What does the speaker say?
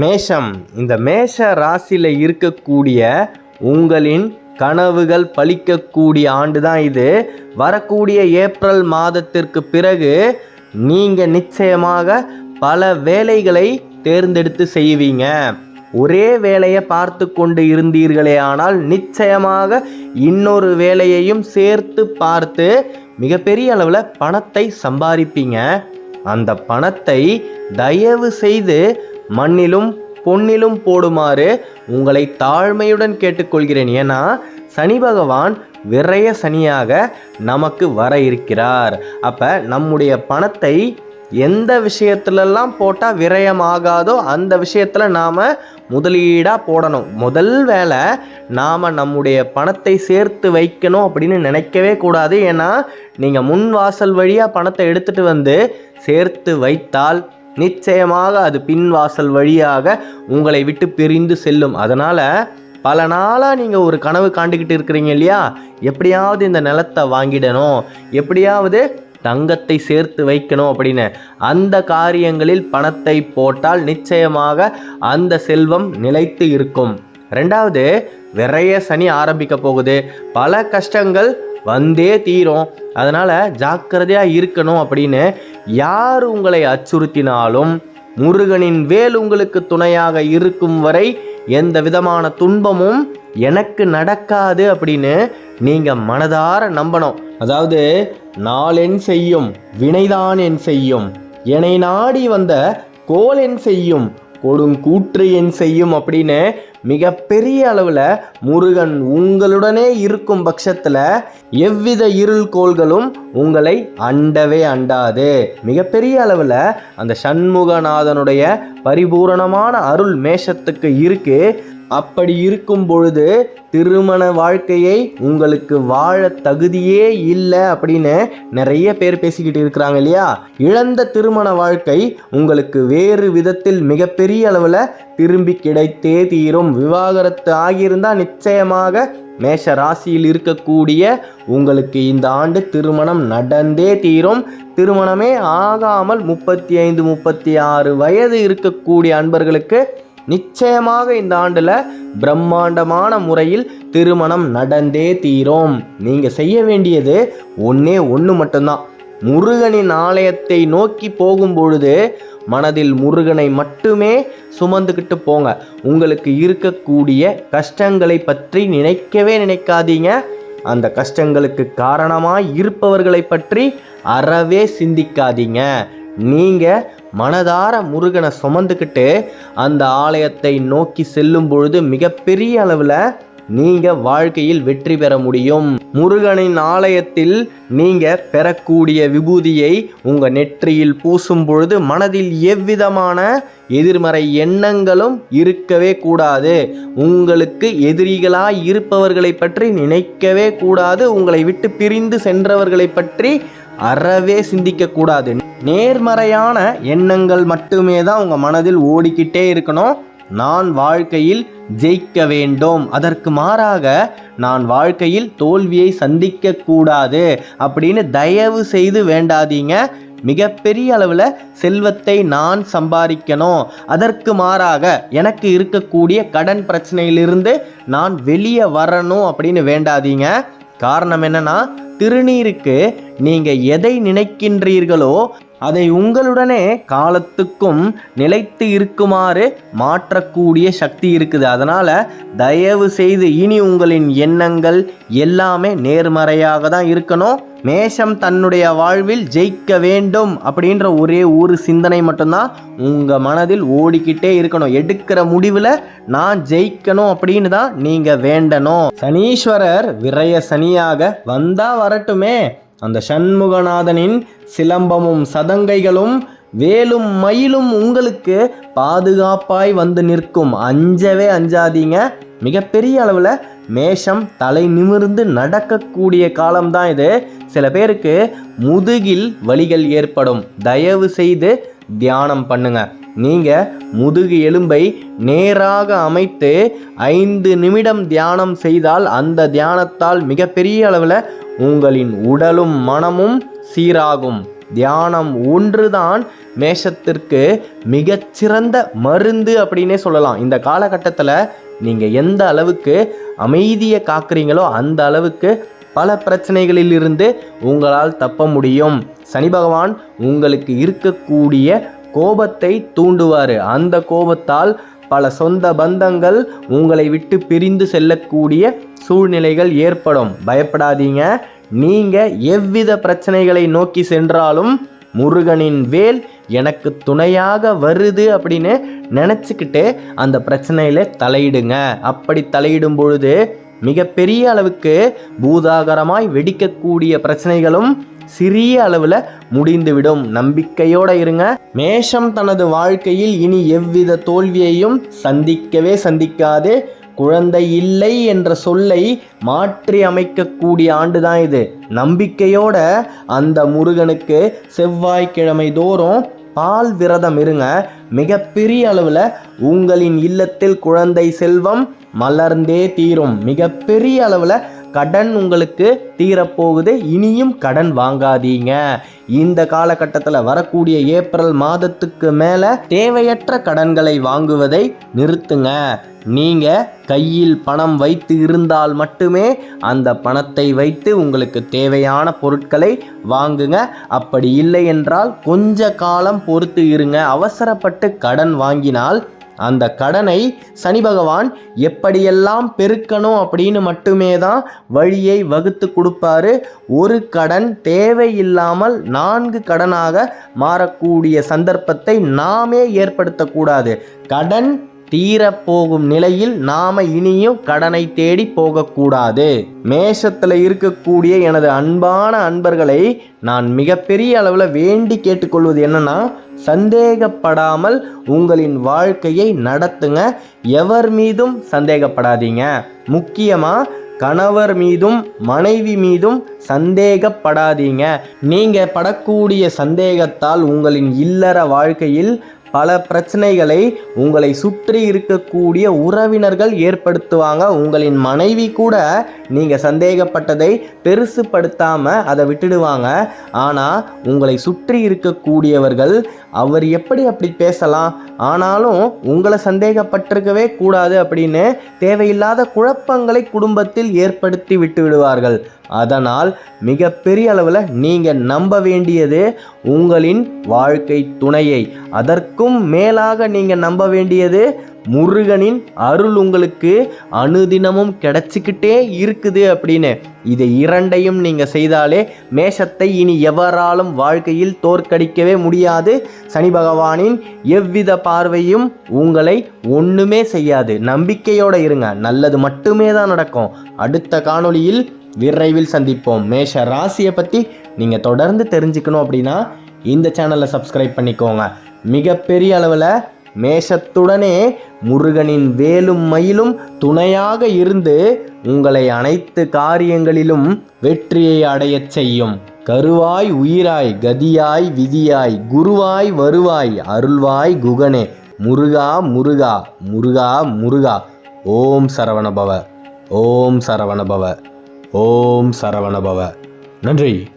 மேஷம். இந்த மேஷ ராசியில் இருக்கக்கூடிய உங்களின் கனவுகள் பலிக்கக்கூடிய ஆண்டு தான் இது. வரக்கூடிய ஏப்ரல் மாதத்திற்கு பிறகு நீங்கள் நிச்சயமாக பல வேலைகளை தேர்ந்தெடுத்து செய்வீங்க. ஒரே வேலையை பார்த்து கொண்டு இருந்தீர்களே ஆனால் நிச்சயமாக இன்னொரு வேலையையும் சேர்த்து பார்த்து மிகப்பெரிய அளவில் பணத்தை சம்பாதிப்பீங்க. அந்த பணத்தை தயவு செய்து மண்ணிலும் பொன்னிலும் போடுமாறு உங்களை தாழ்மையுடன் கேட்டுக்கொள்கிறேன். ஏன்னா சனி பகவான் விரய சனியாக நமக்கு வர இருக்கிறார். அப்போ நம்முடைய பணத்தை எந்த விஷயத்துலலாம் போட்டால் விரயமாகாதோ அந்த விஷயத்தில் நாம் முதலீடாக போடணும். முதல் வேலை நாம் நம்முடைய பணத்தை சேர்த்து வைக்கணும் அப்படின்னு நினைக்கவே கூடாது. ஏன்னா நீங்கள் முன் வாசல் வழியாக பணத்தை எடுத்துகிட்டு வந்து சேர்த்து வைத்தால் நிச்சயமாக அது பின்வாசல் வழியாக உங்களை விட்டு பிரிந்து செல்லும். அதனால் பல நாளாக நீங்கள் ஒரு கனவு காண்டுக்கிட்டு இருக்கிறீங்க இல்லையா? எப்படியாவது இந்த நிலத்தை வாங்கிடணும். எப்படியாவது தங்கத்தை சேர்த்து வைக்கணும் அப்படின்னு. அந்த காரியங்களில் பணத்தை போட்டால் நிச்சயமாக அந்த செல்வம் நிலைத்து இருக்கும். ரெண்டாவது விரைய சனி ஆரம்பிக்க போகுது. பல கஷ்டங்கள் வந்தே தீரும். அதனால் ஜாக்கிரதையாக இருக்கணும் அப்படின்னு யார் உங்களை அச்சுறுத்தினாலும் முருகனின் வேல் உங்களுக்கு துணையாக இருக்கும் வரை எந்த விதமான துன்பமும் எனக்கு நடக்காது அப்படின்னு நீங்கள் மனதார நம்பணும். அதாவது நாளென் செய்யும் வினைதான் என் செய்யும் என்னை நாடி வந்த கோல் என் செய்யும் கொடுங்கூற்று என் செய்யும் அப்படின்னு மிகப்பெரிய அளவில் முருகன் உங்களுடனே இருக்கும் பட்சத்தில் எவ்வித இருள் கோள்களும் உங்களை அண்டவே அண்டாது. மிகப்பெரிய அளவில் அந்த சண்முகநாதனுடைய பரிபூரணமான அருள் மேஷத்துக்கு இருக்குது அப்படி இருக்கும் பொழுது திருமண வாழ்க்கையை உங்களுக்கு வாழ தகுதியே இல்லை அப்படின்னு நிறைய பேர் பேசிக்கிட்டு இருக்கிறாங்க இல்லையா? இழந்த திருமண வாழ்க்கை உங்களுக்கு வேறு விதத்தில் மிகப்பெரிய அளவில் திரும்பி கிடைத்தே தீரும். விவாகரத்து ஆகியிருந்தால் நிச்சயமாக மேஷ ராசியில் இருக்கக்கூடிய உங்களுக்கு இந்த ஆண்டு திருமணம் நடந்தே தீரும். திருமணமே ஆகாமல் முப்பத்தி ஐந்து முப்பத்தி ஆறு வயது இருக்கக்கூடிய அன்பர்களுக்கு நிச்சயமாக இந்த ஆண்டில் பிரம்மாண்டமான முறையில் திருமணம் நடந்தே தீரும். நீங்கள் செய்ய வேண்டியது ஒன்றே ஒன்று மட்டும்தான். முருகனின் ஆலயத்தை நோக்கி போகும் பொழுது மனதில் முருகனை மட்டுமே சுமந்துக்கிட்டு போங்க. உங்களுக்கு இருக்கக்கூடிய கஷ்டங்களை பற்றி நினைக்கவே நினைக்காதீங்க. அந்த கஷ்டங்களுக்கு காரணமாக இருப்பவர்களை பற்றி அறவே சிந்திக்காதீங்க. நீங்கள் மனதார முருகனை சுமந்துக்கிட்டு அந்த ஆலயத்தை நோக்கி செல்லும் பொழுது மிகப்பெரிய அளவில் நீங்கள் வாழ்க்கையில் வெற்றி பெற முடியும். முருகனின் ஆலயத்தில் நீங்கள் பெறக்கூடிய விபூதியை உங்கள் நெற்றியில் பூசும் பொழுது மனதில் எவ்விதமான எதிர்மறை எண்ணங்களும் இருக்கவே கூடாது. உங்களுக்கு எதிரிகளாய் இருப்பவர்களை பற்றி நினைக்கவே கூடாது. உங்களை விட்டு பிரிந்து சென்றவர்களை பற்றி அறவே சிந்திக்கக்கூடாது நேர்மறையான எண்ணங்கள் மட்டுமே தான் உங்கள் மனதில் ஓடிக்கிட்டே இருக்கணும். நான் வாழ்க்கையில் ஜெயிக்க வேண்டும். அதற்கு மாறாக நான் வாழ்க்கையில் தோல்வியை சந்திக்க கூடாது அப்படின்னு தயவு செய்து வேண்டாதீங்க. மிகப்பெரிய அளவில் செல்வத்தை நான் சம்பாதிக்கணும். அதற்கு மாறாக எனக்கு இருக்கக்கூடிய கடன் பிரச்சனையிலிருந்து நான் வெளியே வரணும் அப்படின்னு வேண்டாதீங்க. காரணம் என்னன்னா திருநீருக்கு நீங்கள் எதை நினைக்கின்றீர்களோ அதை உங்களுடனே காலத்துக்கும் நிலைத்து இருக்குமாறு மாற்றக்கூடிய சக்தி இருக்குது. அதனால் தயவு செய்து இனி உங்களின் எண்ணங்கள் எல்லாமே நேர்மறையாக தான் இருக்கணும். மேஷம் தன்னுடைய வாழ்வில் ஜெயிக்க வேண்டும் அப்படின்ற ஒரே ஒரு சிந்தனை மட்டும்தான் உங்கள் மனதில் ஓடிக்கிட்டே இருக்கணும். எடுக்கிற முடிவில் நான் ஜெயிக்கணும் அப்படின்னு தான் நீங்கள் வேண்டணும். சனீஸ்வரர் விரய சனியாக வந்தால் வரட்டுமே. அந்த சண்முகநாதனின் சிலம்பமும் சதங்கைகளும் வேலும் மயிலும் உங்களுக்கு பாதுகாப்பாய் வந்து நிற்கும். அஞ்சவே அஞ்சாதீங்க. மிகப்பெரிய அளவில் மேஷம் தலை நிமிர்ந்து நடக்கக்கூடிய காலம்தான் இது. சில பேருக்கு முதுகில் வலிகள் ஏற்படும். தயவு செய்து தியானம் பண்ணுங்க. நீங்கள் முதுகு எலும்பை நேராக அமைத்து ஐந்து நிமிடம் தியானம் செய்தால் அந்த தியானத்தால் மிகப்பெரிய அளவில் உங்களின் உடலும் மனமும் சீராகும். தியானம் ஒன்றுதான் மேஷத்திற்கு மிகச்சிறந்த மருந்து அப்படின்னே சொல்லலாம். இந்த காலகட்டத்தில் நீங்கள் எந்த அளவுக்கு அமைதியை காக்குறீங்களோ அந்த அளவுக்கு பல பிரச்சனைகளிலிருந்து உங்களால் தப்ப முடியும். சனி பகவான் உங்களுக்கு இருக்கக்கூடிய கோபத்தை தூண்டுவார். அந்த கோபத்தால் பல சொந்த பந்தங்கள் உங்களை விட்டு பிரிந்து செல்லக்கூடிய சூழ்நிலைகள் ஏற்படும். பயப்படாதீங்க. நீங்கள் எவ்வித பிரச்சனைகளை நோக்கி சென்றாலும் முருகனின் வேல் எனக்கு துணையாக வருது அப்படின்னு நினச்சிக்கிட்டு அந்த பிரச்சனையில் தலையிடுங்க. அப்படி தலையிடும் பொழுது மிகப்பெரிய அளவுக்கு பூதாகரமாய் வெடிக்கக்கூடிய பிரச்சனைகளும் சிறிய அளவில் முடிந்துவிடும். நம்பிக்கையோட இருங்க. மேஷம் தனது வாழ்க்கையில் இனி எவ்வித தோல்வியையும் சந்திக்கவே சந்திக்காது. குழந்தை இல்லை என்ற சொல்லை மாற்றி அமைக்கக்கூடிய ஆண்டு தான் இது. நம்பிக்கையோட அந்த முருகனுக்கு செவ்வாய்க்கிழமை தோறும் பால் விரதம் இருங்க. மிகப்பெரிய அளவில் உங்களின் இல்லத்தில் குழந்தை செல்வம் மலர்ந்தே தீரும். மிகப்பெரிய அளவில் கடன் உங்களுக்கு தீரப்போகுது இனியும் கடன் வாங்காதீங்க. இந்த காலகட்டத்தில் வரக்கூடிய ஏப்ரல் மாதத்துக்கு மேலே தேவையற்ற கடன்களை வாங்குவதை நிறுத்துங்க. நீங்கள் கையில் பணம் வைத்து இருந்தால் மட்டுமே அந்த பணத்தை வைத்து உங்களுக்கு தேவையான பொருட்களை வாங்குங்க. அப்படி இல்லை என்றால் கொஞ்ச காலம் பொறுத்து இருங்க. அவசரப்பட்டு கடன் வாங்கினால் அந்த கடனை சனி பகவான் எப்படியெல்லாம் பெருக்கணும் அப்படின்னு மட்டுமே தான் வழியை வகுத்து கொடுப்பாரு. ஒரு கடன் தேவையில்லாமல் நான்கு கடனாக மாறக்கூடிய சந்தர்ப்பத்தை நாமே ஏற்படுத்தக்கூடாது. கடன் தீரப்போகும் நிலையில் நாம இனியும் கடனை தேடி போகக்கூடாது. மேஷத்தில் இருக்கக்கூடிய எனது அன்பான அன்பர்களை நான் மிகப்பெரிய அளவில் வேண்டி கேட்டுக்கொள்வது என்னன்னா சந்தேகப்படாமல் உங்களின் வாழ்க்கையை நடத்துங்க. எவர் மீதும் சந்தேகப்படாதீங்க. முக்கியமாக கணவர் மீதும் மனைவி மீதும் சந்தேகப்படாதீங்க. நீங்கள் படக்கூடிய சந்தேகத்தால் உங்களின் இல்லற வாழ்க்கையில் பல பிரச்சனைகளை உங்களை சுற்றி இருக்கக்கூடிய உறவினர்கள் ஏற்படுத்துவாங்க. உங்களின் மனைவி கூட நீங்கள் சந்தேகப்பட்டதை பெருசுப்படுத்தாமல் அதை விட்டுடுவாங்க. ஆனால் உங்களை சுற்றி இருக்கக்கூடியவர்கள் அவர் எப்படி அப்படி பேசலாம்? ஆனாலும் உங்களை சந்தேகப்பட்டிருக்கவே கூடாது அப்படின்னு தேவையில்லாத குழப்பங்களை குடும்பத்தில் ஏற்படுத்தி விட்டு விடுவார்கள். அதனால் மிகப்பெரிய அளவில் நீங்கள் நம்ப வேண்டியது உங்களின் வாழ்க்கை துணையை அதற்கும் மேலாக நீங்கள் நம்ப வேண்டியது முருகனின் அருள் உங்களுக்கு அனுதினமும் கிடைச்சிக்கிட்டே இருக்குது அப்படின்னு. இதை இரண்டையும் நீங்கள் செய்தாலே மேஷத்தை இனி எவராலும் வாழ்க்கையில் தோற்கடிக்கவே முடியாது. சனி பகவானின் எவ்வித பார்வையும் உங்களை ஒன்றுமே செய்யாது. நம்பிக்கையோடு இருங்க. நல்லது மட்டுமே தான் நடக்கும். அடுத்த காணொளியில் விரைவில் சந்திப்போம். மேஷ ராசியை பற்றி நீங்கள் தொடர்ந்து தெரிஞ்சுக்கணும் அப்படின்னா இந்த சேனலை சப்ஸ்கிரைப் பண்ணிக்கோங்க. மிகப்பெரிய அளவில் மேஷத்துடனே முருகனின் வேலும் மயிலும் துணையாக இருந்து உங்களை அனைத்து காரியங்களிலும் வெற்றியை அடையச் செய்யும். கருவாய் உயிராய் கதியாய் விதியாய் குருவாய் வருவாய் அருள்வாய் குகனே. முருகா முருகா முருகா முருகா. ஓம் சரவணபவ. ஓம் சரவணபவ. ஓம் சரவணபவ. நன்றி.